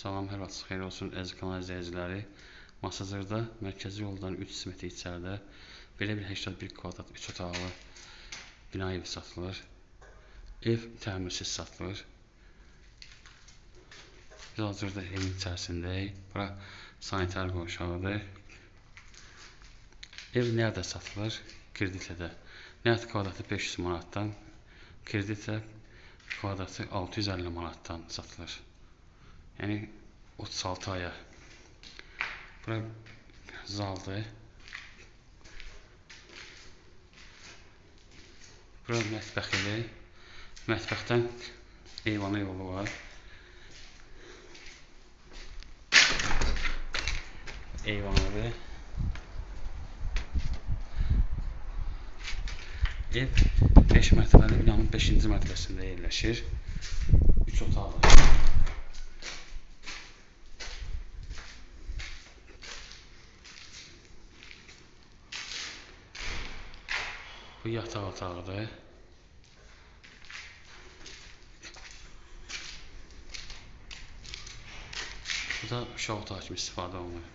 Salam, hər vaxtınız xeyir olsun əziz kanal izləyiciləri. Masazırda mərkəzi yoldan 300 metr içəridə belə bir 81 kvadrat 3 otaqlı bina evi satılır. Ev təmirsiz satılır. Biz hazırda evin içərisindəyik. Bura sanitar qovşağıdır. Ev nerede satılır? Kreditədə. Nəət kvadratı 500 manatdan, kreditə kvadratı 650 manatdan satılır. Yəni 36 aya. Bura zaldır. Bura mətbəxidir. Mətbəxdən eyvana yolu var. Eyvanıdır. Ev 5 mərtəbəli binanın 5-ci mərtəbəsində yerləşir. 3 otaqlı. Bu yataq otağıdır. Bu da uşaq otağı kimi istifadə olunur.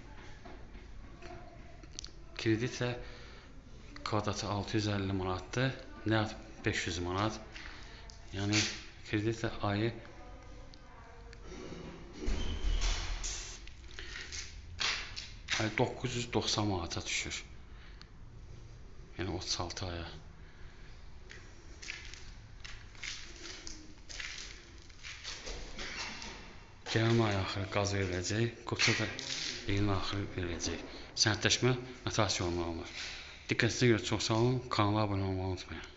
Kreditlə kvadratı 650 manatdır, nəqd 500 manat. Yəni kreditlə ayı ay 990 manata düşür. Yəni 36 aya. Gələn ay axırı qaz veriləcək, qutu da ilin axırı veriləcək. Sənədləşmə notasiya olmalıdır. Diqqətinizə görə çox sağ olun. Kanala abunə olmağı unutmayın.